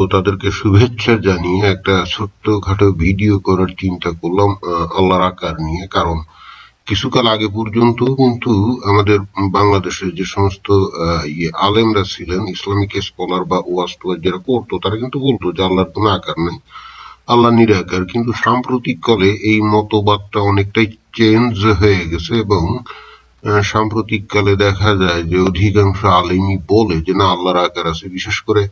তো তাদেরকে শুভেচ্ছা জানিয়ে একটা ছোট্টখাটো ভিডিও করার চিন্তা করলাম আল্লাহর আকার নিয়ে। কারণ কিছুকাল আগে পর্যন্ত কিন্তু আমাদের বাংলাদেশে যে সমস্ত ইয়ে আলেমরা ছিলেন, ইসলামিক স্কলার বা ওয়াজ টোয়াজ যারা করতো তারা কিন্তু বলতো যে আল্লাহর কোনো আকার নেই আল্লাহ নিরাকার। কিন্তু সাম্প্রতিক কালে এই মতবাদটা অনেকটাই চেঞ্জ হয়ে গেছে এবং সাম্প্রতিক কালে দেখা যায় যে অধিকাংশ আলেমই বলে যে না, আল্লাহর আকার আছে। বিশেষ করে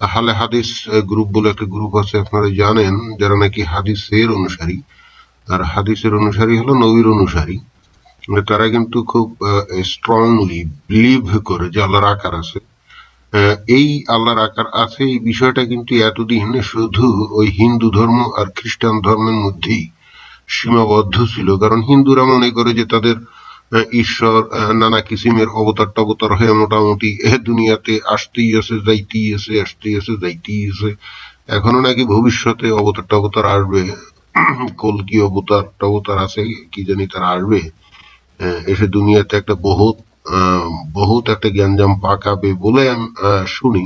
হালে হাদিস গ্রুপ বলে একটা গ্রুপ আছে আপনারা জানেন যারা নাকি হাদিসের অনুসারী আর হাদিসের অনুসারী হলো নবীর অনুসারী। মানে তারা কিন্তু খুব স্ট্রংলি বিলিভ করে যে আল্লাহর আকার আছে। এই আল্লাহর আকার আছে এই বিষয়টা কিন্তু এতদিন শুধু ওই হিন্দু ধর্ম আর খ্রিস্টান ধর্মের মধ্যেই সীমাবদ্ধ ছিল। কারণ হিন্দুরা মনে করে যে তাদের আহ, ঈশ্বর নানা কিসিমের অবতার টবতার হয়ে মোটামুটি এ দুনিয়াতে আসতেই আছে, যাইতেই আছে, আসতেই আছে, যাইতেই আছে। এখনও নাকি ভবিষ্যতে অবতার টবতার আসবে। কলকি অবতার টবতার আছে, কি জানি তারা আসবে। এসে দুনিয়াতে একটা বহুত বহুত একটা জ্ঞানজাম পাকাবে বলে আমি শুনি।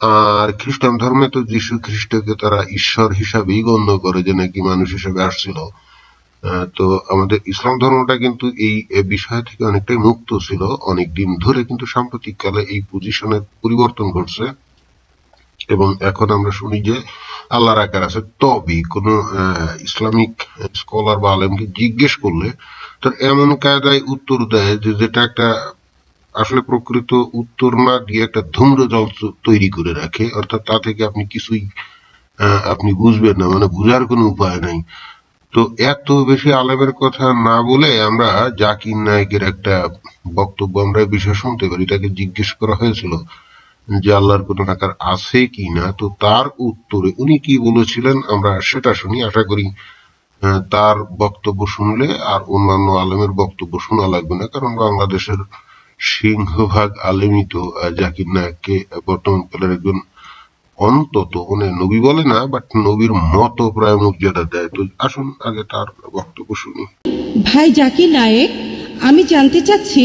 আর খ্রিস্টান ধর্মে তো যীশু খ্রিস্টকে তারা ঈশ্বর হিসাবেই গণ্য করে যে নাকি মানুষ হিসেবে আসছিল। তো আমাদের ইসলাম ধর্মটা কিন্তু এই বিষয় থেকে অনেকটাই মুক্ত ছিল। অনেক দিন ধরে কিন্তু সাম্প্রতিক কালে এই পজিশনের পরিবর্তন ঘটছে। এবং এখন আমরা শুনি যে আল্লাহর আকার আছে। তবে কোন ইসলামিক স্কলার বা আলেমকে জিজ্ঞেস করলে তার এমন কায়দায় উত্তর দেয় যে যেটা একটা আসলে প্রকৃত উত্তর না দিয়ে একটা ধূম্র জল তৈরি করে রাখে। অর্থাৎ তা থেকে আপনি কিছুই আপনি বুঝবেন না। মানে বুঝার কোনো উপায় নাই। তো এত বেশি আলেমের কথা না বলে আমরা জাকির নায়কের একটা বক্তব্য আমরা বিষয়ে শুনতে পারি। তাকে জিজ্ঞেস করা হয়েছিল যে আল্লাহর কোন আকার আছে কি না? তো তার উত্তরে উনি কি বলেছিলেন আমরা সেটা শুনি। আশা করি তার বক্তব্য শুনলে আর অন্যান্য আলেমের বক্তব্য শোনা লাগবে না, কারণ বাংলাদেশের সিংহভাগ আলেমই তো জাকির নায়ককে বর্তমান কালের একজন অন্তত মানে নবী বলে না বাট নবীর মতো প্রায় মর্যাদা দেয়। তো আসুন, আগে তার বক্তব্য শুনি। ভাই জাকির নায়েক, আমি জানতে চাচ্ছি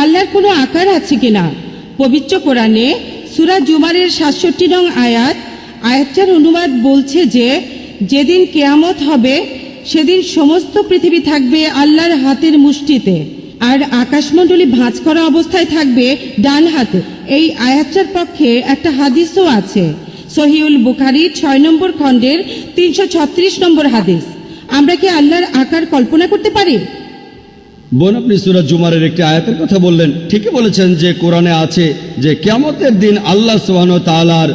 আল্লাহর কোনো আকার আছে কিনা? পবিত্র কোরআনে সুরা জুমারের সাতষট্টি নং আয়াত, আয়াতটার অনুবাদ বলছে যে, যেদিন কেয়ামত হবে, সেদিন সমস্ত পৃথিবী থাকবে আল্লাহর হাতের মুষ্টিতে, আর আকাশমণ্ডলী ভাঁজ করা অবস্থায় থাকবে ডান হাতে। এই আয়াতটার পক্ষে একটা হাদিসও আছে। সহিউল বুখারি ছয় নম্বর খণ্ডের তিনশো ছত্রিশ নম্বর হাদিস। আমরা কি আল্লাহর আকার কল্পনা করতে পারি? বোন, আপনি সুরাজ জুমারের একটি আয়াতের কথা বললেন। ঠিকই বলেছেন যে কোরআনে আছে যে কেয়ামতের দিন আল্লাহ সোহান তালার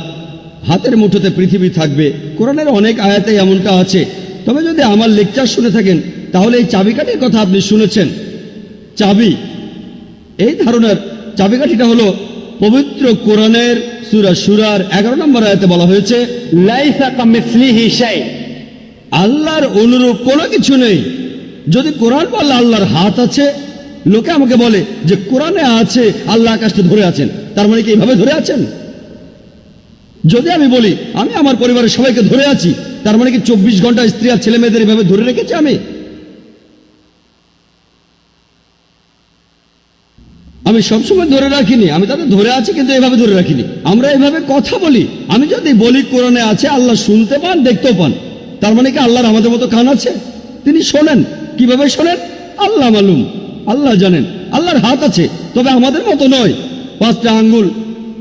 হাতের মুঠোতে পৃথিবী থাকবে। কোরআনের অনেক আয়াতে এমনটা আছে। তবে যদি আমার লেকচার শুনে থাকেন, তাহলে এই চাবিকাঠির কথা আপনি শুনেছেন। চাবি, এই ধারণার চাবিকাঠিটা হলো পবিত্র কোরআনের সুরা সুরার এগারো নম্বর আয়াতে বলা হয়েছে আল্লাহর অনুরূপ কোনো কিছু নেই। যদি কোরআন বললে আল্লাহর হাত আছে, লোকে আমাকে বলে যে কোরআনে আছে, আল্লাহ আকাশটা ধরে আছেন। তার মানে কি এইভাবে ধরে আছেন? যদি আমি বলি, আমি আমার পরিবারের সবাইকে ধরে আছি, তার মানে কি চব্বিশ ঘণ্টা স্ত্রী আর ছেলে মেয়েদের এভাবে ধরে রেখেছি আমি? আমি সবসময় ধরে রাখিনি। আমি তাদের ধরে আছি, কিন্তু এভাবে ধরে রাখিনি। আমরা এভাবে কথা বলি। আমি যদি বলি কোরআনে আছে, আল্লাহ শুনতে পান, দেখতেও পান। তার মানে কি আল্লাহর আমাদের মতো কান আছে? তিনি শোনেন। কীভাবে শোনেন? আল্লাহ মালুম। আল্লাহ জানেন। আল্লাহর হাত আছে, তবে আমাদের মতো নয়। পাঁচটা আঙ্গুল,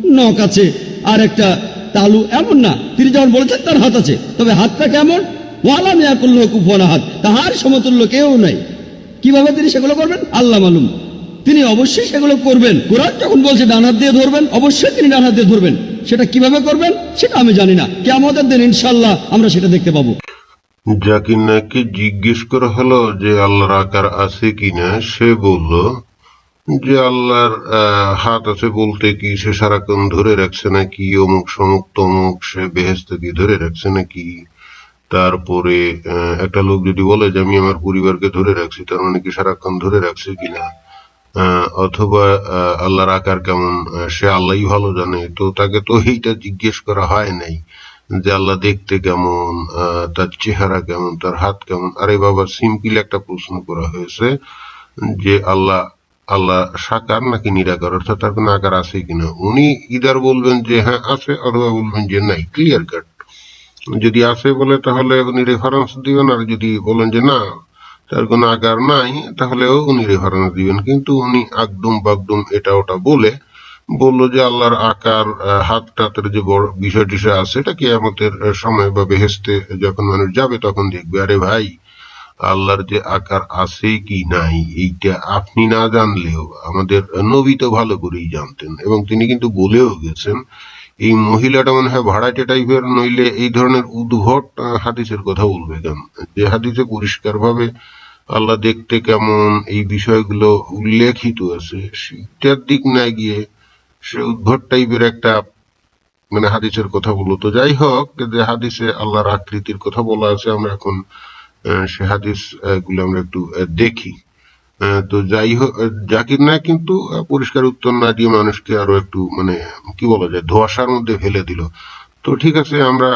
নখ আছে, আর একটা তালু এমন না। তিনি যেমন বলেছেন, তার হাত আছে। তবে হাতটা কেমন? ওয়ালা মিয়া করল কুফনা হাত তাহার সমতুল্য কেউ নাই। কীভাবে তিনি সেগুলো করবেন? আল্লাহ মালুম। তিনি অবশ্যই সেগুলো করবেন। কোরআন যখন বলছে ডান হাত দিয়ে ধরবেন, অবশ্যই তিনি ডান হাত দিয়ে ধরবেন। সেটা কীভাবে করবেন, সেটা আমি জানি না। কে আমাদের দিন ইনশাল্লাহ আমরা সেটা দেখতে পাবো। জিজ্ঞেস করা হলো যে আল্লাহর আকার আছে কিনা, সে বলল, যে আল্লাহর হাত আছে বলতে কি সে সারাক্ষণ ধরে রাখছে নাকি, অমুক সমুক তমুক সে বেহেস্ত কি ধরে রাখছে নাকি? তারপরে একটা লোক যদি বলে যে, আমি আমার পরিবারকে ধরে রাখছি, তার মানে কি সারাক্ষণ ধরে রাখছে কিনা? অথবা আল্লাহর আকার কেমন সে আল্লাহই ভালো জানে। তো তাকে তো এইটা জিজ্ঞেস করা হয় নাই যে আল্লাহ দেখতে কেমন তার চেহারা কেমন, তার হাত কেমন। আরে বাবা, সিম্পল একটা প্রশ্ন করা হয়েছে যে আল্লাহ আল্লাহ সাকার নাকি নিরাকার? অর্থাৎ তার কোনো আকার আছে কিনা? উনি ইদার বলবেন যে হ্যাঁ আছে, অথবা বলবেন যে, নাই ক্লিয়ার কাট যদি আছে বলে তাহলে উনি রেফারেন্স দিবেন, আর যদি বলেন যে, না তার কোনো আকার নাই, তাহলেও উনি রেফারেন্স দিবেন। কিন্তু উনি আকদুম বাগদুম এটা ওটা বলে, বলল যে আল্লাহর আকার হাত টাতের যে বড় বিষয় টিষয় আছে, এটা কি আমাদের সময় বা বেহেস্তে যখন মানুষ যাবে তখন দেখবে, আরে ভাই, আল্লাহর যে আকার আছে কি নাই, এইটা আপনি না জানলেও আমাদের নবী তো ভালো করেই জানতেন। এবং তিনি কিন্তু বলেও গেছেন এই মহিলাটা মনে হয় ভাড়াটে টাইপের, নইলে এই ধরনের উদ্ভট হাদিসের কথা বলবে কেন? যে হাদিসে পরিষ্কার ভাবে আল্লাহ দেখতে কেমন, এই বিষয়গুলো উল্লেখিত আছে। সেটার দিক না গিয়ে সে উদ্ভট টাইপের একটা মানে হাদিসের কথা বলো তো যাই হোক, যে হাদিসে আল্লাহর আকৃতির কথা বলা আছে, আমরা এখন সে হাদিসগুলো আমরা একটু দেখি। তো যাই হোক জাকির নায়ক কিন্তু পরিষ্কার উত্তর না দিয়ে মানুষকে আরও একটু মানে কি বলা যায়, ধোয়াশার মধ্যে ফেলে দিল। তো ঠিক আছে, আমরা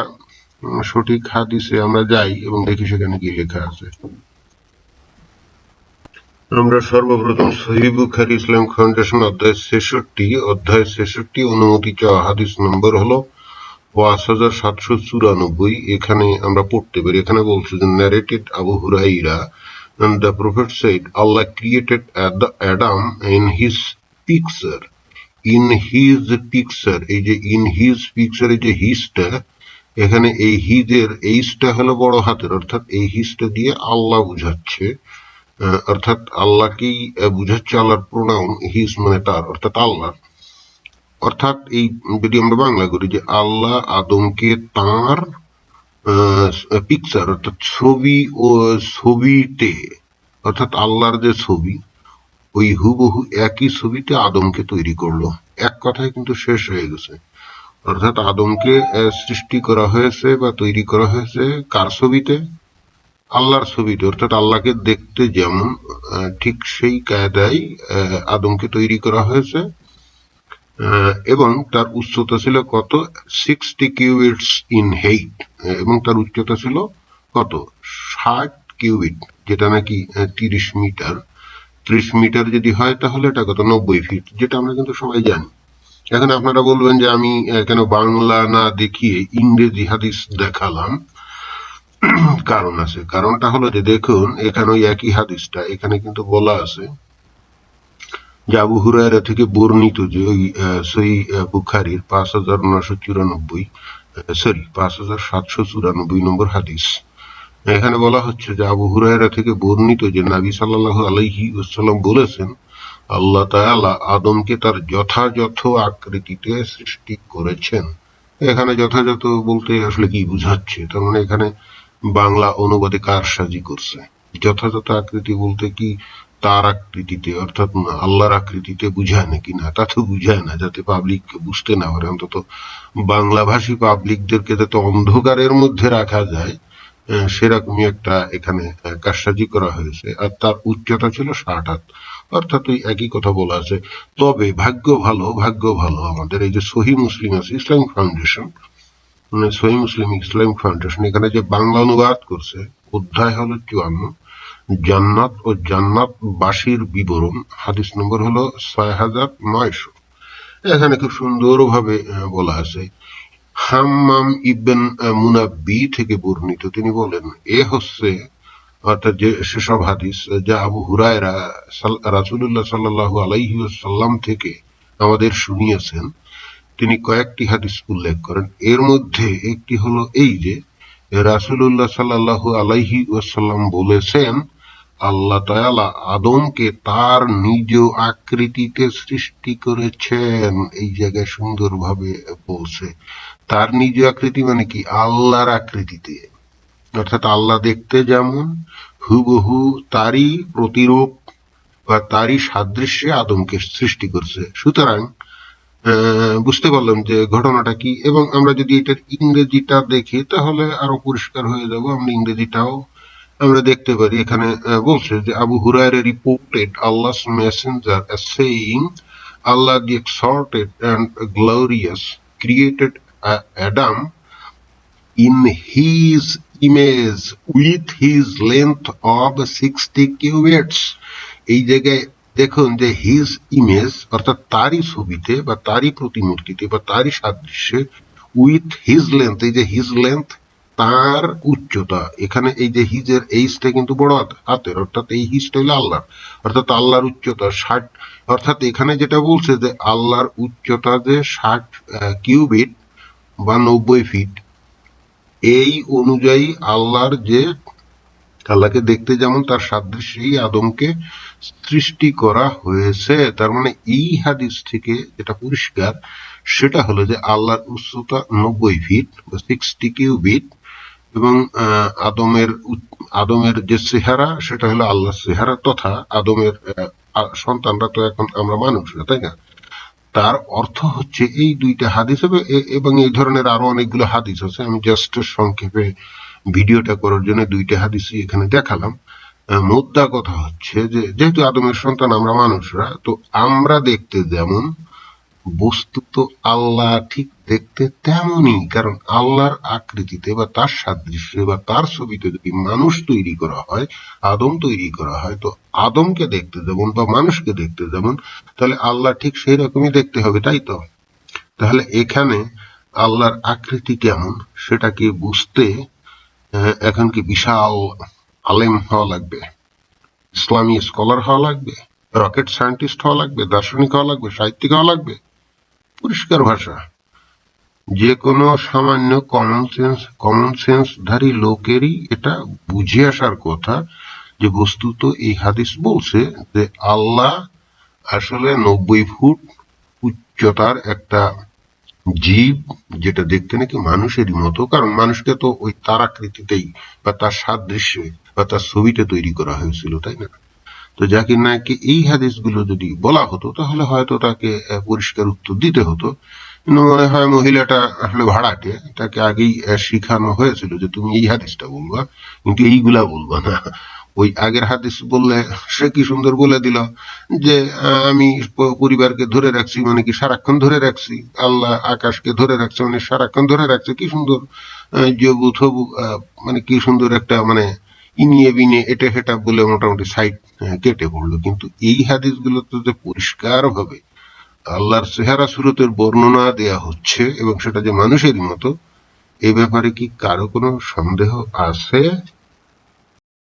সঠিক হাদিসে আমরা যাই এবং দেখি সেখানে কি লেখা আছে। আমরা সর্বপ্রথম সহি বুখারি ইসলাম ফাউন্ডেশন অধ্যায় ছেষট্টি অধ্যায় ছেষট্টি অনুমতি চাওয়া হাদিস নম্বর হলো পাঁচ হাজার সাতশো চুরানব্বই। এখানে আমরা পড়তে পারি, এখানে বলছে যে narrated Abu Hurairah and the prophet said, Allah created Ad- Adam in his picture. In his picture, এই যে in his picture, এই যে হিসটা এখানে এই হিজের এইসটা হলো বড় হাতের, অর্থাৎ এই হিসটা দিয়ে আল্লাহ বুঝাচ্ছে। অর্থাৎ আল্লাহকেই বুঝাচ্ছে আল্লাহর প্রোনাউন হিস মানে তার, অর্থাৎ আল্লাহ। অর্থাৎ এই যদি আমরা বাংলা করি যে আল্লাহ আদমকে তার পিকচার অর্থাৎ ছবি ও ছবিতে, অর্থাৎ আল্লাহর যে ছবি, ওই হুবহু একই ছবিতে আদমকে তৈরি করল। এক কথায় কিন্তু শেষ হয়ে গেছে। অর্থাৎ আদমকে সৃষ্টি করা হয়েছে বা তৈরি করা হয়েছে কার ছবিতে? আল্লাহর ছবিতে। অর্থাৎ আল্লাহকে দেখতে যেমন ঠিক সেই কায়দায় আদমকে তৈরি করা হয়েছে এবং তার উচ্চতা ছিল কত? সিক্সটি কিউবিটস ইন হেইট এবং তার উচ্চতা ছিল কত? ষাট কিউবিট যেটা নাকি তিরিশ মিটার। ত্রিশ মিটার যদি হয় তাহলে এটা কত? নব্বই ফিট যেটা আমরা কিন্তু সবাই জানি। এখন আপনারা বলবেন যে আমি কেন বাংলা না দেখিয়ে ইংরেজি হাদিস দেখালাম? কারণ আছে। কারণটা হলো যে দেখুন, এখানে ওই একই হাদিসটা, এখানে কিন্তু বলা আছে যে আবু হুরায়রা থেকে বর্ণিত যে ওই সই বুখারির পাঁচ হাজার নশো চুরানব্বই সরি পাঁচ হাজার সাতশো চুরানব্বই নম্বর হাদিস। এখানে বলা হচ্ছে যে আবু হুরায়রা থেকে বর্ণিত যে নাবি সাল্লাল্লাহু আলাইহি ওয়াসাল্লাম বলেছেন, আল্লাহ তাআলা আদমকে তার যথাযথ আকৃতিতে সৃষ্টি করেছেন। এখানে যথাযথ বলতে আসলে কি বুঝাচ্ছে? তার মানে এখানে বাংলা অনুবাদে কারসাজি করছে। যথাযথ আকৃতি বলতে কি তার আকৃতিতে অর্থাৎ আল্লাহর আকৃতিতে বুঝায় নাকি না তা তো বুঝায় না যাতে পাবলিক বুঝতে না পারে। অন্তত বাংলা ভাষী পাবলিকদেরকে যাতে অন্ধকারের মধ্যে রাখা যায় সেরকমই একটা এখানে আহ, কারসাজি করা হয়েছে। আর তার উচ্চতা ছিল ষাট হাত। অর্থাৎ ওই একই কথা বলা আছে। তবে ভাগ্য ভালো ভাগ্য ভালো। আমাদের এই যে সহি মুসলিম আছে ইসলাম ফাউন্ডেশন মানে সহি মুসলিম ইসলাম ফাউন্ডেশন এখানে যে বাংলা অনুবাদ করছে অধ্যায় হলো চুয়ান্ন। জান্নাত ও জান্নাত বাসীর বিবরণ। হাদিস নম্বর হলো ছয় হাজার নয়শো। এখানে খুব সুন্দরভাবে বলা আছে, হাম্মাম ইবেন মুনাব্বি থেকে বর্ণিত। তিনি বলেন, এ হচ্ছে, অর্থাৎ যে সেসব হাদিস, যা আবু হুরায়রা রাসুল্লাহ সাল্লাহ আলাইহি সাল্লাম থেকে আমাদের শুনিয়েছেন। তিনি কয়েকটি হাদিস উল্লেখ করেন। এর মধ্যে একটি হলো এই যে রাসুল্লাহ সাল্লাহ আলাইহি ওয়াসাল্লাম বলেছেন আল্লাহ তাআলা আদমকে তার নিজ আকৃতিতে সৃষ্টি করেছেন। এই জায়গায় সুন্দরভাবে বলছে, তার নিজ আকৃতি মানে কি? আল্লাহর আকৃতিতে। অর্থাৎ আল্লাহ দেখতে যেমন, হুবহু তারই প্রতিরূপ বা তারই সাদৃশ্যে আদমকে সৃষ্টি করছে। সুতরাং বুঝতে পারলাম যে ঘটনাটা কি। এবং আমরা যদি এটার ইংরেজিটা দেখি, তাহলে আরও পরিষ্কার হয়ে যাব। আমরা ইংরেজিটাও আমরা দেখতে পারি এখানে বলছে যে Abu Hurairah reported Allah's messenger saying Allah the exalted and glorious created uh, Adam in his image with his length of 60 cubits. এই জায়গায় দেখুন যে হিজ ইমেজ অর্থাৎ তারই ছবিতে বা তারই প্রতিমূর্তিতে বা তারই সাদৃশ্যে উইথ হিজ লেন্থ এই যে হিজ লেন্থ তার উচ্চতা। এখানে এই যে হিজের এইচটা কিন্তু বড় হাত- হাতের, অর্থাৎ এই হিজটা হলো আল্লাহর। অর্থাৎ আল্লাহর উচ্চতা ষাট অর্থাৎ এখানে যেটা বলছে যে আল্লাহর উচ্চতা যে ষাট কিউবিট বা নব্বই ফিট, এই অনুযায়ী আল্লাহর যে আল্লাহকে দেখতে যেমন তার সাদৃশ্যেই আদমকে সৃষ্টি করা হয়েছে, তার মানে এই হাদিস থেকে যেটা পরিষ্কার, সেটা হলো যে আল্লাহর উচ্চতা নব্বই ফিট বা সিক্সটি কিউবিট এবং আদমের আদমের যে চেহারা সেটা হলো আল্লাহর চেহারা তথা আদমের সন্তানরা তো এখন আমরা মানুষ তাই না? তার অর্থ হচ্ছে এই দুইটা হাদিস এবং এই ধরনের আরও অনেকগুলো হাদিস আছে। আমি জাস্ট সংক্ষেপে ভিডিওটা করার জন্য দুইটা হাদিসই এখানে দেখালাম। আহ, মুদ্রা কথা হচ্ছে যে যেহেতু আদমের সন্তান আমরা মানুষরা তো আমরা দেখতে যেমন বস্তুত আল্লাহ ঠিক দেখতে তেমনই, কারণ আল্লাহর আকৃতিতে বা তার সাদৃশ্যে বা তার ছবিতে যদি মানুষ তৈরি করা হয়, আদম তৈরি করা হয়, তো আদমকে দেখতে যেমন বা মানুষকে দেখতে যেমন, তাহলে আল্লাহ ঠিক সেই রকমই দেখতে হবে, তাই তো? তাহলে এখানে আল্লাহর আকৃতি কেমন, সেটাকে বুঝতে এখন কি বিশাল আলেম হওয়া লাগবে? ইসলামী স্কলার হওয়া লাগবে? রকেট সায়েন্টিস্ট হওয়া লাগবে? দার্শনিক হওয়া লাগবে? সাহিত্যিক হওয়া লাগবে? পরিষ্কার ভাষা। যে কোনো সামান্য কমন সেন্স কমন সেন্সধারী লোকেরই এটা বুঝে আসার কথা যে বস্তুত এই হাদিস বলছে যে আল্লাহ আসলে নব্বই ফুট উচ্চতার একটা জীব যেটা দেখতে নাকি মানুষেরই মতো, কারণ মানুষকে তো ওই তারাকৃতিতেই বা তার সাদৃশ্যে বা তার ছবিতে তৈরি করা হয়েছিল, তাই না? তো জাকির নায়ককে এই হাদিসগুলো যদি বলা হতো, তাহলে হয়তো তাকে পরিষ্কার উত্তর দিতে হতো। কিন্তু মনে হয় মহিলাটা আসলে ভাড়াটে, তাকে আগেই শিখানো হয়েছিল যে তুমি এই হাদিসটা বলবা, কিন্তু এইগুলা বলবা না। ওই আগের হাদিস বললে সে কি সুন্দর বলে দিল যে আমি পরিবারকে ধরে রাখছি মানে কি সারাক্ষণ ধরে রাখছি? আল্লাহ আকাশকে ধরে রাখছে মানে সারাক্ষণ ধরে রাখছে, কি সুন্দর মানে কি সুন্দর একটা মানে ইনিয়ে বিনিয়ে এটা হেটা বলে মোটামুটি সাইড কেটে পড়ল। কিন্তু এই হাদিসগুলোতে যে পরিষ্কার ভাবে আল্লাহর চেহারা সুরতের বর্ণনা দেয়া হচ্ছে এবং সেটা যে মানুষের মতো, এ ব্যাপারে কি কারও কোনো সন্দেহ আছে?